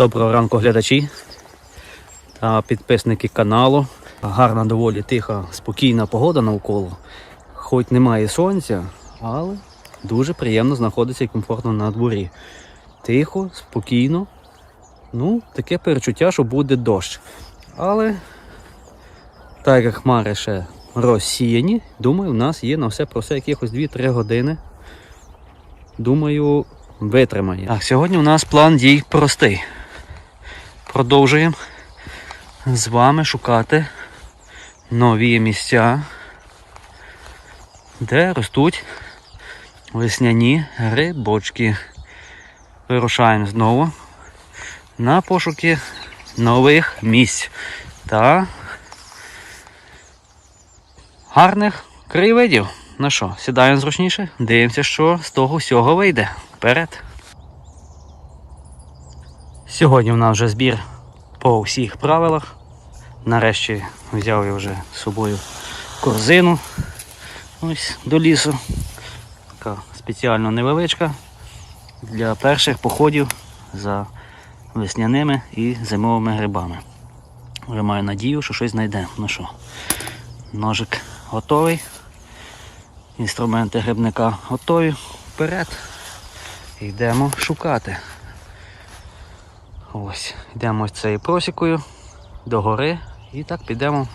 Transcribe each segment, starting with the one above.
Доброго ранку глядачі та підписники каналу. Гарна, доволі тиха, спокійна погода навколо. Хоч немає сонця, але дуже приємно знаходитися і комфортно на дворі. Тихо, спокійно. Ну, таке перечуття, що буде дощ. Але так як хмари ще розсіяні, думаю, в нас є на все про все якихось 2-3 години. Думаю, витримає. Так, сьогодні у нас план дій простий. Продовжуємо з вами шукати нові місця, де ростуть весняні грибочки. Вирушаємо знову на пошуки нових місць та гарних краєвидів. Ну що, сідаємо зручніше, дивимося, що з того всього вийде. Вперед! Сьогодні в нас вже збір по всіх правилах. Нарешті взяв я вже з собою корзину ось до лісу. Така спеціально невеличка для перших походів за весняними і зимовими грибами. Вже маю надію, що щось знайдемо. Ну що, ножик готовий. Інструменти грибника готові. Вперед. Йдемо шукати. Ось, йдемо цією просікою до гори і так підемо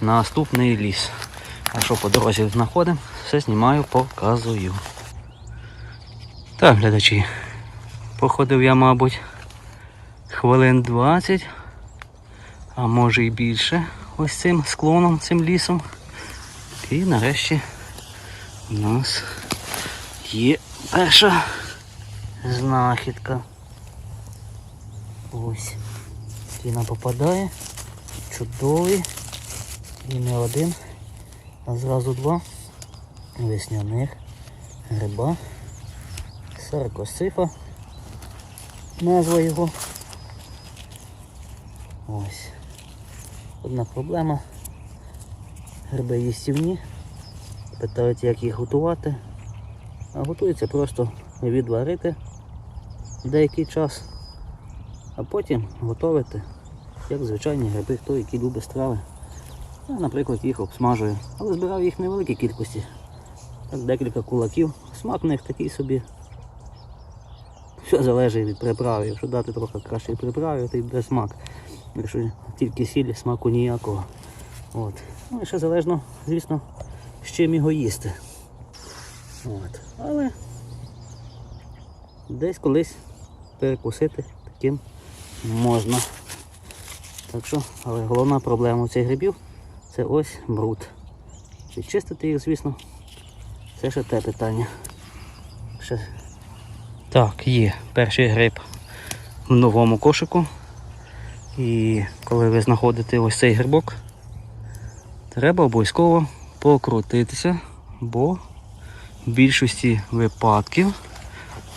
на наступний ліс. А що по дорозі знаходимо, все знімаю, показую. Так, глядачі, походив я, мабуть, хвилин 20, а може і більше ось цим склоном, цим лісом. І нарешті у нас є перша знахідка. Ось. Стіна попадає. Чудовий. І не один, а зразу два весняних гриба. Саркосифа. Назва його. Ось. Одна проблема. Гриби їстівні. Питають, як їх готувати. А готується просто відварити деякий час а потім готувати, як звичайні гриби, хто які любить страви. Я, наприклад, їх обсмажую, але збирав їх в невеликій кількості. Так, декілька кулаків. Смак в них такий собі. Все залежить від приправи. Якщо дати трохи краще приправи, то й буде смак. Якщо тільки сіль, смаку ніякого. От. Ну і ще залежно, звісно, з чим його їсти. От. Але десь колись перекусити таким можна. Так що, але головна проблема у цих грибів це ось бруд. Відчистити їх, звісно, це ще те питання. Ще... Так, є перший гриб в новому кошику. І коли ви знаходите ось цей грибок, треба обов'язково покрутитися, бо в більшості випадків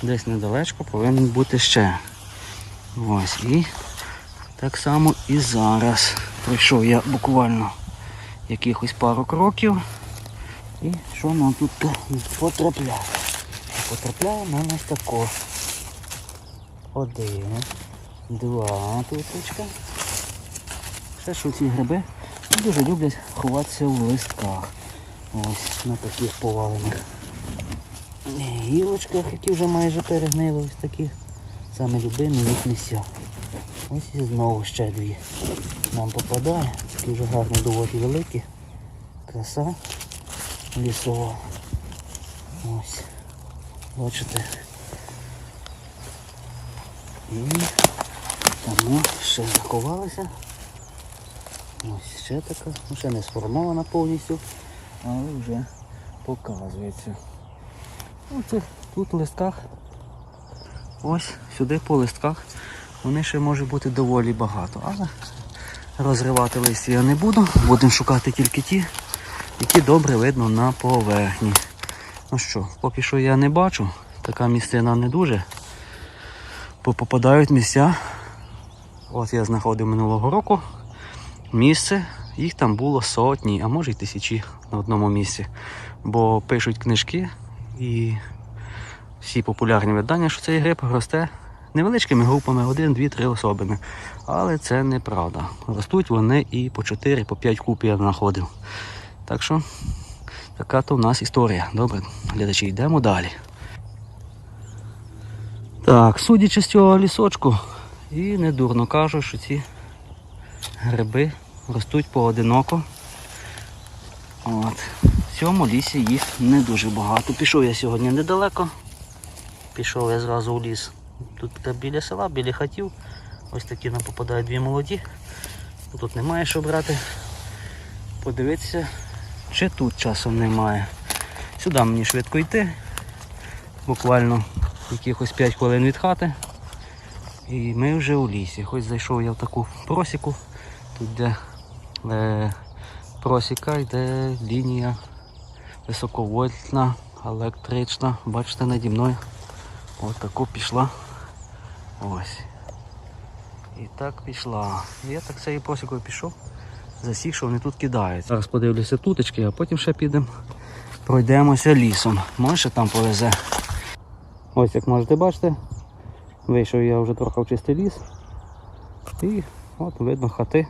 десь недалечко повинен бути ще. Ось і так само і зараз. Пройшов я буквально якихось пару кроків. І що нам тут потрапляє? Потрапляє нам ось тако. Один, два туточка. Ще що ці гриби дуже люблять ховатися в листках. Ось на таких повалених гілочках, які вже майже перегнили ось такі. Саме любимі їх місця. Ось і знову ще дві. Нам попадає. Такі вже гарні доволі великі. Краса лісова. Ось. Бачите. І тому ще заховалася. Ось ще така, ну ще не сформована повністю, але вже показується. Оце тут в листках ось сюди по листках вони ще може бути доволі багато. Але розривати листя я не буду. Будемо шукати тільки ті, які добре видно на поверхні. Ну що, поки що я не бачу, така місцина не дуже. Бо попадають місця. От я знаходив минулого року місце, їх там було сотні, а може й тисячі на одному місці. Бо пишуть книжки і всі популярні видання, що цей гриб росте невеличкими групами, один, дві, три особини. Але це неправда. Ростуть вони і по 4, по 5 куб я знаходив. Так що така то в нас історія. Добре, глядачі, йдемо далі. Так, судячи з цього лісочку, і недурно кажу, що ці гриби ростуть поодиноко. От. В цьому лісі їх не дуже багато. Пішов я сьогодні недалеко. Пішов я зразу у ліс. Тут біля села, біля хатів. Ось такі нам попадають дві молоді. Тут немає що брати. Подивитися, чи тут часом немає. Сюди мені швидко йти. Буквально якихось 5 хвилин від хати. І ми вже у лісі. Хоч зайшов я в таку просіку. Тут де е, просіка йде лінія високовольтна, електрична. Бачите, наді мною. Ось таку пішла. Ось. І так пішла. Я так цією просікою пішов. Засік, що вони тут кидають. Зараз подивлюся туточки, а потім ще підемо. Пройдемося лісом. Може там повезе. Ось як можете бачити, вийшов я вже трохи в чистий ліс. І от видно хати.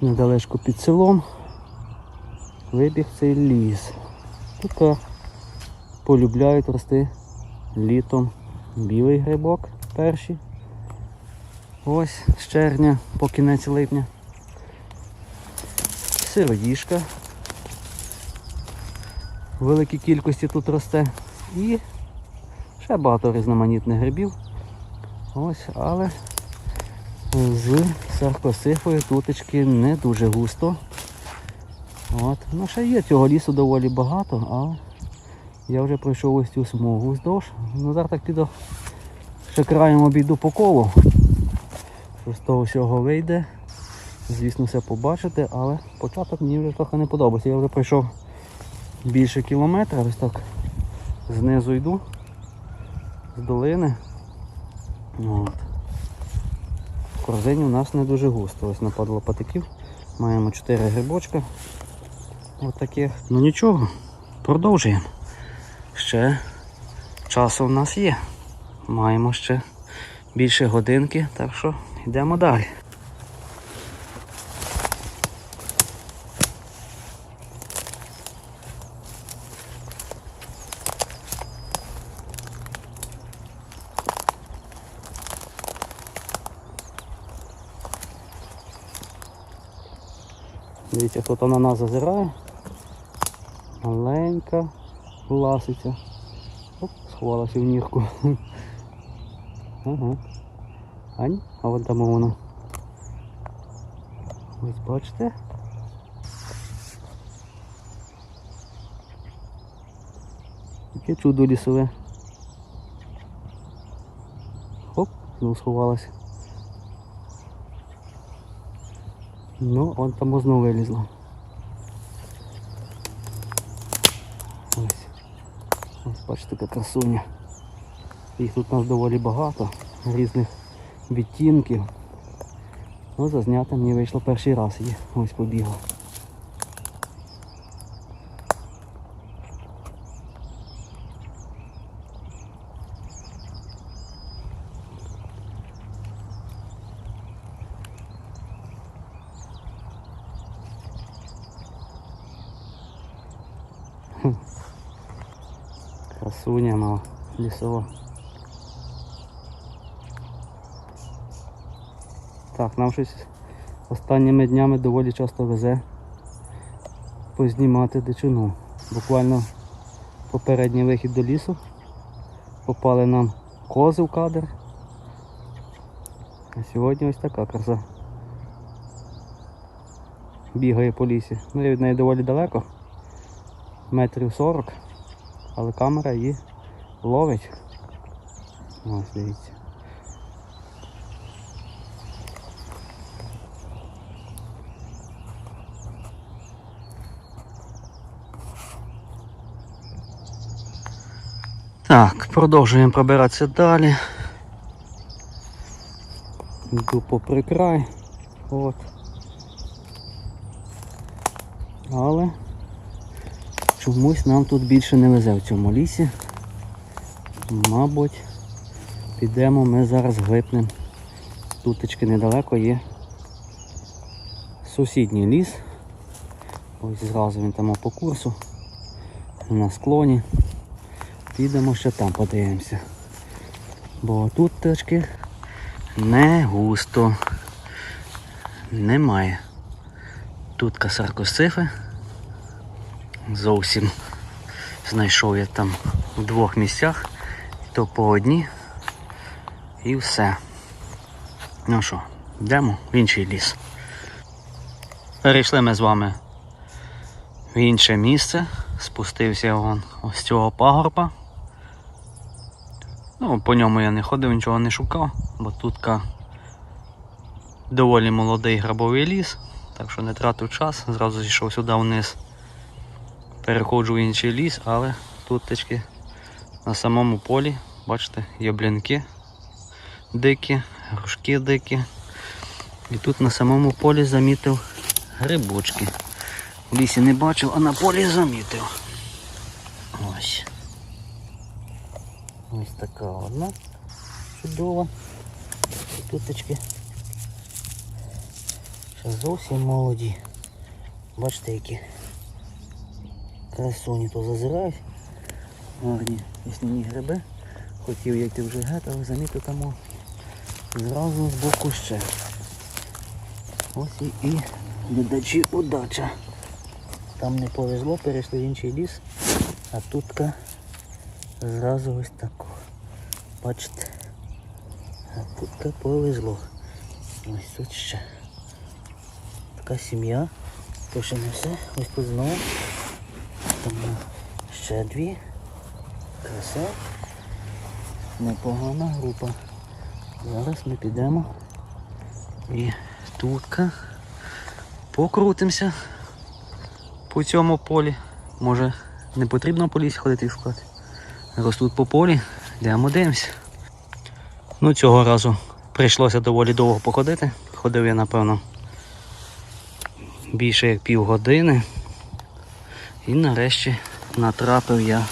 Недалечко під селом. Вибіг цей ліс. Е, полюбляють рости літом білий грибок перший. Ось з червня по кінець липня. Сироїшка. В великій кількості тут росте. І ще багато різноманітних грибів. Ось, але з саркосифою туточки не дуже густо. От. Ну, ще є цього лісу доволі багато, але я вже пройшов ось цю смугу вздовж. Ну, зараз так піду ще краєм обійду по колу. Що з того всього вийде. Звісно, все побачите, але початок мені вже трохи не подобається. Я вже пройшов більше кілометра, ось так знизу йду, з долини. От. В корзині у нас не дуже густо. Ось нападло патиків. Маємо 4 грибочка. Ось таких. Ну нічого, продовжуємо. Ще часу в нас є. Маємо ще більше годинки, так що йдемо далі. Дивіться, хто то на нас зазирає. Маленька ласиця. Оп, сховалася в нірку. Ага. Ань, а вон там воно. Ось бачите? Яке чудо лісове. Хоп, знову сховалася. Ну, он там знову вилізла. Ось. Ось бачите, яка красуня. Їх тут у нас доволі багато, різних відтінків. Ну, зазняти мені вийшло перший раз її. Ось побігла. Красуня мала лісова. Так, нам щось останніми днями доволі часто везе познімати дичину. Буквально попередній вихід до лісу. Попали нам кози в кадр. А сьогодні ось така краса. Бігає по лісі. Ну я від неї доволі далеко. Метрів 40. Але камера її ловить. Ось дивіться. Так, продовжуємо пробиратися далі. Йду попри край. От. Але чомусь нам тут більше не везе в цьому лісі. Мабуть, підемо ми зараз глипнемо. Тутечки недалеко є сусідній ліс. Ось зразу він там по курсу. На склоні. Підемо ще там подивимося. Бо тут точки не густо. Немає. Тут касаркосифи. Зовсім знайшов я там в двох місцях, то по одній і все. Ну що, йдемо в інший ліс. Перейшли ми з вами в інше місце. Спустився вон ось цього пагорба. Ну, по ньому я не ходив, нічого не шукав, бо тут доволі молодий грабовий ліс, так що не тратив час, зразу зійшов сюди вниз. Переходжу в інший ліс, але тут течки на самому полі, бачите, яблянки дикі, грушки дикі. І тут на самому полі замітив грибочки. В лісі не бачив, а на полі замітив. Ось. Ось така одна чудова. Туточки ще зовсім молоді. Бачите, які красуні то зазирають. Гарні весняні гриби. Хотів я йти вже геть, але замітив там зразу з боку ще. Ось і, і глядачі удача. Там не повезло, перейшли в інший ліс, а тутка зразу ось тако. Бачите? А тутка повезло. Ось тут ще. Така сім'я. То ще не все. Ось тут знову. Там ще дві. Краса. Непогана група. Зараз ми підемо і тутка покрутимося по цьому полі. Може не потрібно по лісі ходити і шукати. Ростуть по полі, йдемо дивимося. Ну цього разу прийшлося доволі довго походити. Ходив я, напевно, більше як півгодини. І нарешті натрапив я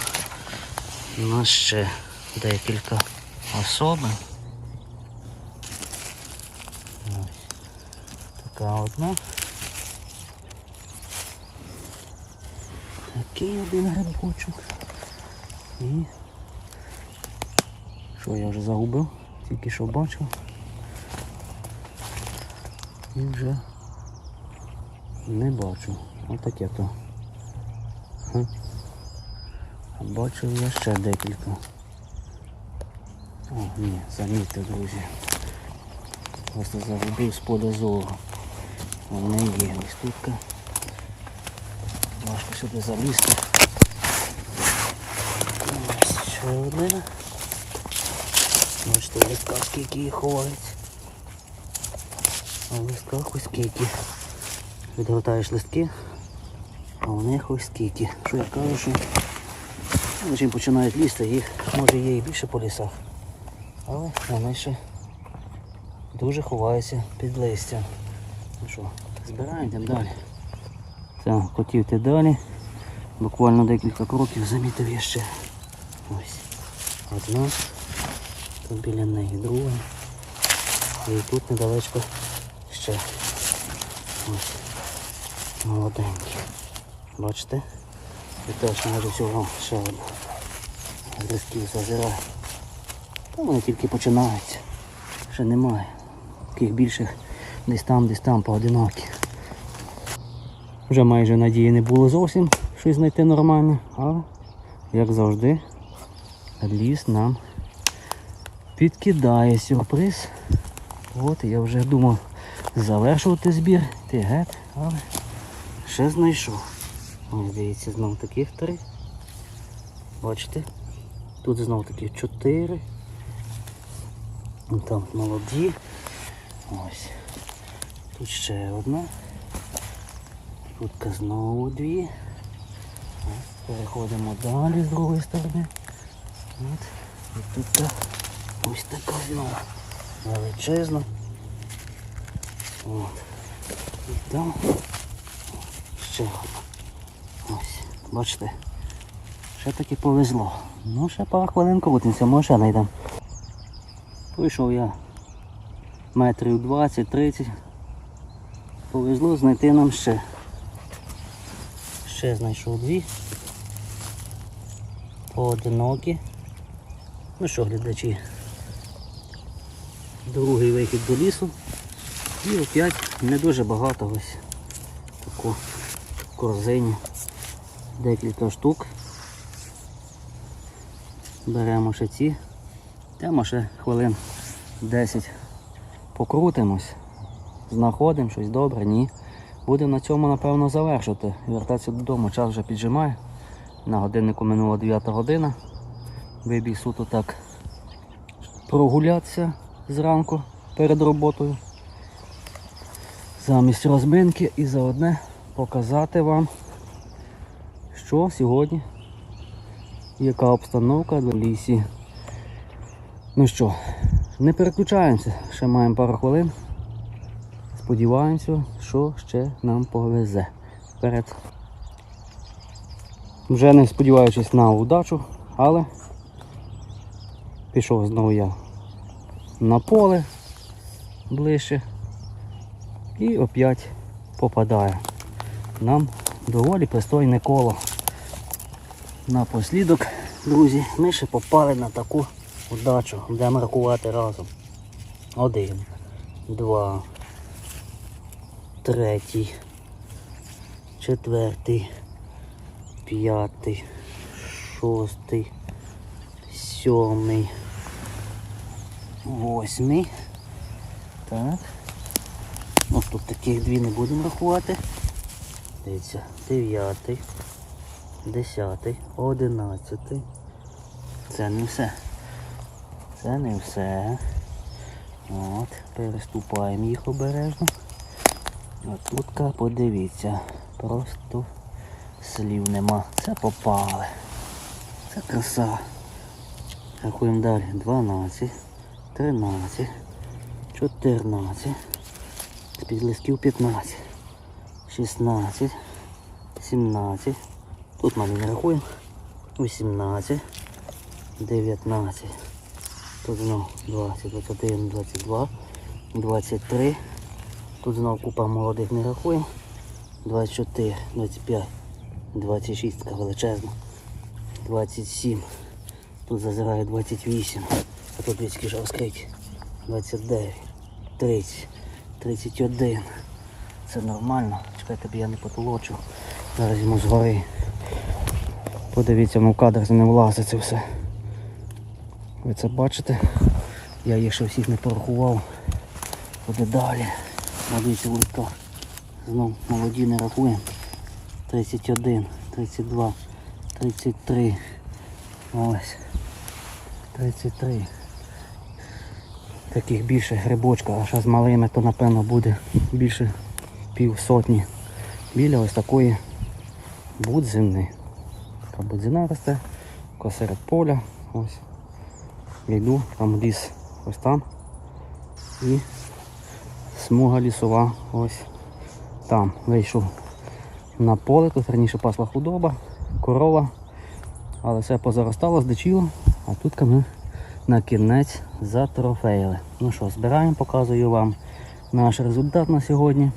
на ще декілька особин. Ось така одна. Такий один грибочок. І що я вже загубив? Тільки що бачив. І вже не бачу. Отаке то. Бачив я ще декілька. О, ні, замітьте, друзі. Просто загубив з поля зору. Вони є ось тут. Важко сюди залізти. Ось ще одне. Бачите, в листках скільки їх ховається. В листках ось скільки. Відгортаєш листки, а у них ось скільки. Що я кажу, що чим починають лізти, їх може є і більше по лісах. Але вони ще дуже ховаються під листям. Ну що, збираємо йдемо далі. Так, хотів йти далі. Буквально декілька кроків замітив я ще. Ось. Одна. Тут біля неї друга. І тут недалечко ще. Ось. Молоденькі. Бачите? І теж майже всього ще одна. З зазирає. Вони тільки починаються. Ще немає. Таких більших десь там, десь там поодинокі. Вже майже надії не було зовсім щось знайти нормальне, але, як завжди, ліс нам підкидає сюрприз. От я вже думав завершувати збір, ти геть, але ще знайшов. Ось дивіться, знов таких три. Бачите? Тут знов таки чотири. Там молоді. Ось. Тут ще одна. Тут знову дві. Ось, Переходимо далі з другої сторони. От. І тут та- ось така знову. Величезна. От. І там ще одна. Ось. Бачите? ще таки повезло. Ну, ще пару хвилин крутимося, може ще знайдемо. Пройшов я метрів 20-30. Повезло знайти нам ще. Ще знайшов дві. Поодинокі. Ну що, глядачі, другий вихід до лісу. І опять не дуже багато ось таку корзині. Декілька штук. Беремо ще ці. Йдемо ще хвилин 10 покрутимось. Знаходимо щось добре, ні. Будемо на цьому, напевно, завершити. Вертатися додому, час вже піджимає. На годиннику минула 9 година. Вибіг суто так прогулятися зранку перед роботою. Замість розминки і заодне показати вам, що сьогодні, яка обстановка в лісі. Ну що, не переключаємося, ще маємо пару хвилин. Сподіваємося, що ще нам повезе. Вперед. Вже не сподіваючись на удачу, але пішов знову я на поле ближче і опять попадає. Нам доволі пристойне коло. Напослідок, друзі, ми ще попали на таку удачу. Будемо рахувати разом. Один, два, третій, четвертий, п'ятий, шостий, сьомий, восьмий. Так. Ось тут таких дві не будемо рахувати. Дивіться, дев'ятий, десятий, одинадцятий. Це не все. Це не все. От, переступаємо їх обережно. От тут подивіться. Просто слів нема. Це попали. Це краса. Рахуємо далі. 12, 13, 14. З-під листків 15, 16, 17. Тут ми не рахуємо. 18, 19. Тут знов 20, 21, 22, 23. Тут знов купа молодих не рахуємо. 24, 25, 26 така величезна. 27. Тут зазирає 28. А тут віськи вже розкриті. 29, 30, 31. Це нормально. Чекайте, б я не потолочив. Зараз йому згори. Подивіться, ну кадр це не влазить це все. Ви це бачите? Я їх ще всіх не порахував. Буде далі. Дивіться, литка. Знов молоді не рахуємо. 31, 32, 33. Ось. 33. Таких більше грибочка, а ще з малими, то напевно буде більше пів сотні. Біля ось такої будзини. Така будзина росте, посеред поля. Ось. Я йду, там ліс ось там. І смуга лісова ось там. Вийшов на поле, тут раніше пасла худоба, корова, але все позаростало, здичило, а тут ми на кінець затрофеїли. Ну що, збираємо, показую вам наш результат на сьогодні.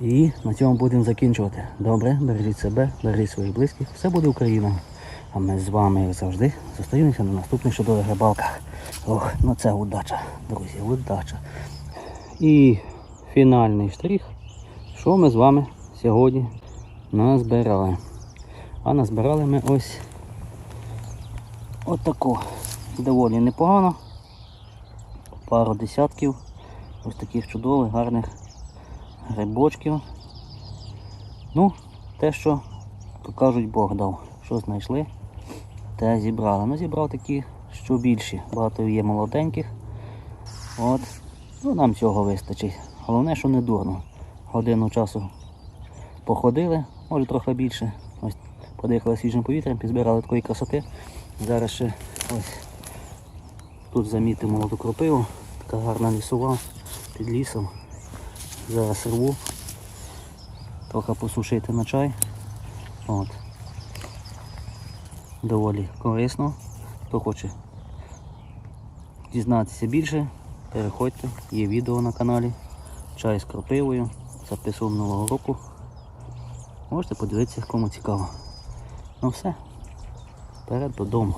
І на цьому будемо закінчувати. Добре, бережіть себе, бережіть своїх близьких. Все буде Україна. А ми з вами, як завжди, зустрінемося на наступних чудових рибалках. Ох, ну це удача, друзі, удача. І фінальний штрих. Що ми з вами сьогодні назбирали? А назбирали ми ось отаку. Доволі непогано. Пару десятків ось таких чудових, гарних грибочків. Ну, те, що, то кажуть, Бог дав. Що знайшли, те зібрали. Ну, зібрав такі, що більші. Багато є молоденьких. От. Ну, нам цього вистачить. Головне, що не дурно. Годину часу походили, може трохи більше. Ось подихали свіжим повітрям, підзбирали такої красоти. Зараз ще ось тут замітимо молоду кропиву. Така гарна лісова під лісом. Зараз рву. Трохи посушити на чай. От. Доволі корисно. Хто хоче дізнатися більше, переходьте, є відео на каналі. Чай з крапивою, записував нового року. Можете подивитися, кому цікаво. Ну все, вперед додому.